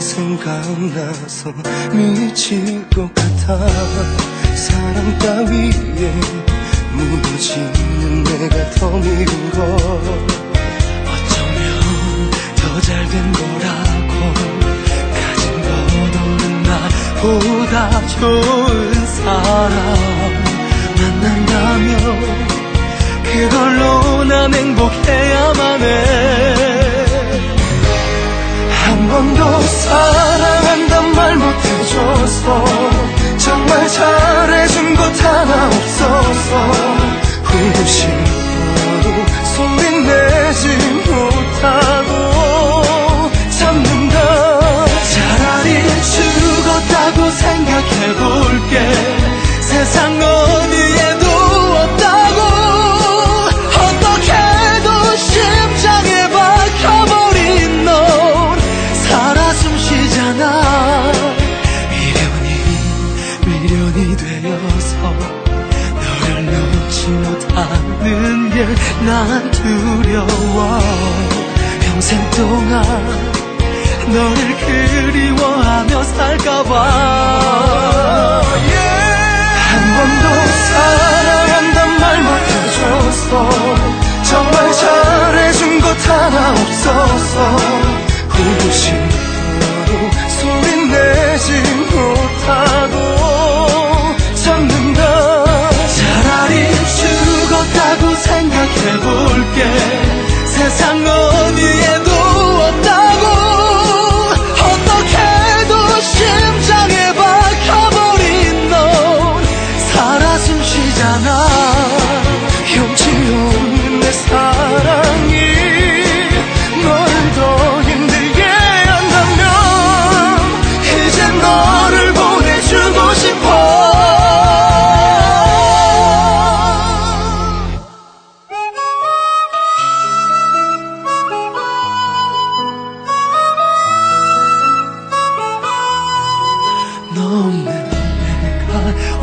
생각나서 미칠 것 같아. 사랑 따위에 무너지는 내가 더 미운 걸 어쩌면 더 잘 된 거라고 가진 건 없는 나보다 좋은 사람 사랑한단 말 못해줘서 정말 잘해준 것 하나 없어서. 후회 싶어도 소리 내지 못하고 참는다. 차라리 죽었다고 생각해볼게. 세상 어 되어서 너를 놓지 못하는 게 난 두려워. 평생 동안 너를 그리워하며 살까봐. 사랑